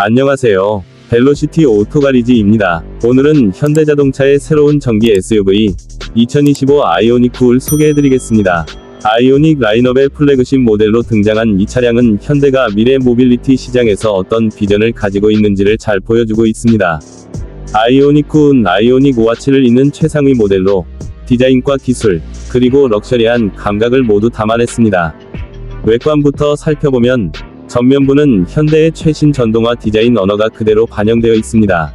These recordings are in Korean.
안녕하세요. 벨로시티 오토가리지입니다. 오늘은 현대자동차의 새로운 전기 SUV 2025 아이오닉 9를 소개해드리겠습니다. 아이오닉 라인업의 플래그십 모델로 등장한 이 차량은 현대가 미래 모빌리티 시장에서 어떤 비전을 가지고 있는지를 잘 보여주고 있습니다. 아이오닉 9는 아이오닉 5와 7을 잇는 최상위 모델로 디자인과 기술, 그리고 럭셔리한 감각을 모두 담아냈습니다. 외관부터 살펴보면 전면부는 현대의 최신 전동화 디자인 언어가 그대로 반영되어 있습니다.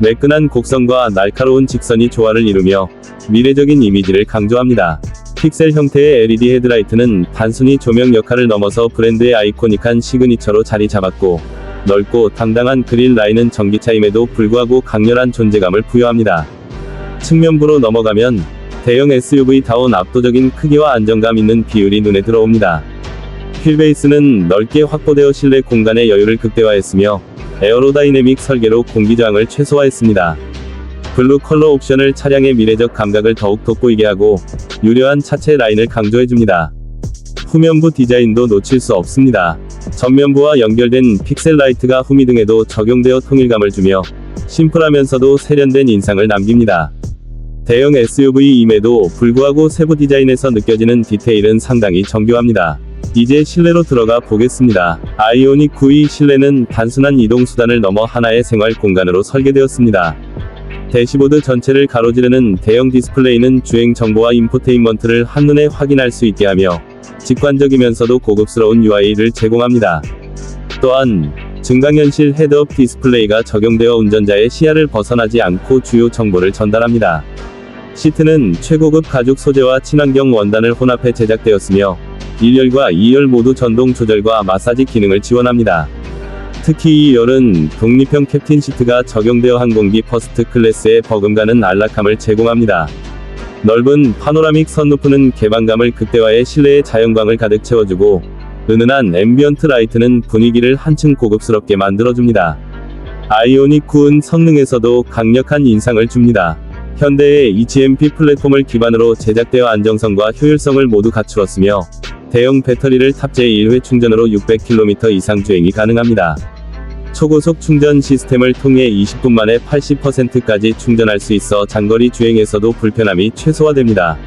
매끈한 곡선과 날카로운 직선이 조화를 이루며 미래적인 이미지를 강조합니다. 픽셀 형태의 LED 헤드라이트는 단순히 조명 역할을 넘어서 브랜드의 아이코닉한 시그니처로 자리 잡았고, 넓고 당당한 그릴 라인은 전기차임에도 불구하고 강렬한 존재감을 부여합니다. 측면부로 넘어가면 대형 SUV다운 압도적인 크기와 안정감 있는 비율이 눈에 들어옵니다. 휠베이스는 넓게 확보되어 실내 공간의 여유를 극대화했으며 에어로다이내믹 설계로 공기 저항을 최소화했습니다. 블루 컬러 옵션을 차량의 미래적 감각을 더욱 돋보이게 하고 유려한 차체 라인을 강조해줍니다. 후면부 디자인도 놓칠 수 없습니다. 전면부와 연결된 픽셀 라이트가 후미 등에도 적용되어 통일감을 주며 심플하면서도 세련된 인상을 남깁니다. 대형 SUV임에도 불구하고 세부 디자인에서 느껴지는 디테일은 상당히 정교합니다. 이제 실내로 들어가 보겠습니다. 아이오닉 9의 실내는 단순한 이동 수단을 넘어 하나의 생활 공간으로 설계되었습니다. 대시보드 전체를 가로지르는 대형 디스플레이는 주행 정보와 인포테인먼트를 한눈에 확인할 수 있게 하며 직관적이면서도 고급스러운 UI를 제공합니다. 또한 증강현실 헤드업 디스플레이가 적용되어 운전자의 시야를 벗어나지 않고 주요 정보를 전달합니다. 시트는 최고급 가죽 소재와 친환경 원단을 혼합해 제작되었으며 1열과 2열 모두 전동 조절과 마사지 기능을 지원합니다. 특히 이 열은 독립형 캡틴 시트가 적용되어 항공기 퍼스트 클래스의 버금가는 안락함을 제공합니다. 넓은 파노라믹 선루프는 개방감을 극대화해 실내의 자연광을 가득 채워주고 은은한 앰비언트 라이트는 분위기를 한층 고급스럽게 만들어줍니다. 아이오닉 9은 성능에서도 강력한 인상을 줍니다. 현대의 EGMP 플랫폼을 기반으로 제작되어 안정성과 효율성을 모두 갖추었으며 대형 배터리를 탑재해 1회 충전으로 600km 이상 주행이 가능합니다. 초고속 충전 시스템을 통해 20분 만에 80%까지 충전할 수 있어 장거리 주행에서도 불편함이 최소화됩니다.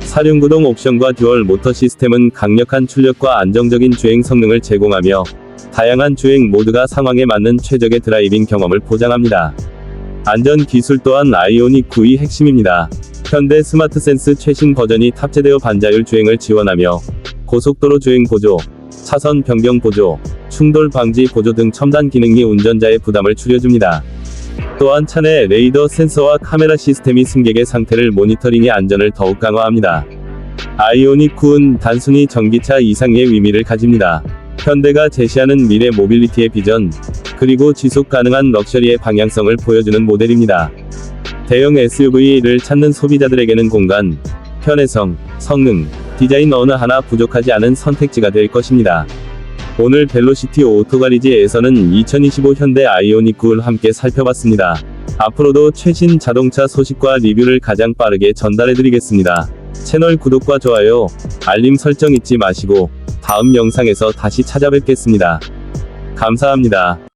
사륜구동 옵션과 듀얼 모터 시스템은 강력한 출력과 안정적인 주행 성능을 제공하며 다양한 주행 모드가 상황에 맞는 최적의 드라이빙 경험을 보장합니다. 안전 기술 또한 아이오닉 9의 핵심입니다. 현대 스마트 센스 최신 버전이 탑재되어 반자율 주행을 지원하며 고속도로 주행 보조, 차선 변경 보조, 충돌 방지 보조 등 첨단 기능이 운전자의 부담을 줄여줍니다. 또한 차내 레이더 센서와 카메라 시스템이 승객의 상태를 모니터링해 안전을 더욱 강화합니다. 아이오닉 9은 단순히 전기차 이상의 의미를 가집니다. 현대가 제시하는 미래 모빌리티의 비전, 그리고 지속 가능한 럭셔리의 방향성을 보여주는 모델입니다. 대형 SUV를 찾는 소비자들에게는 공간, 편의성, 성능, 디자인 어느 하나 부족하지 않은 선택지가 될 것입니다. 오늘 벨로시티 오토가리지에서는 2025 현대 아이오닉 9를 함께 살펴봤습니다. 앞으로도 최신 자동차 소식과 리뷰를 가장 빠르게 전달해드리겠습니다. 채널 구독과 좋아요, 알림 설정 잊지 마시고 다음 영상에서 다시 찾아뵙겠습니다. 감사합니다.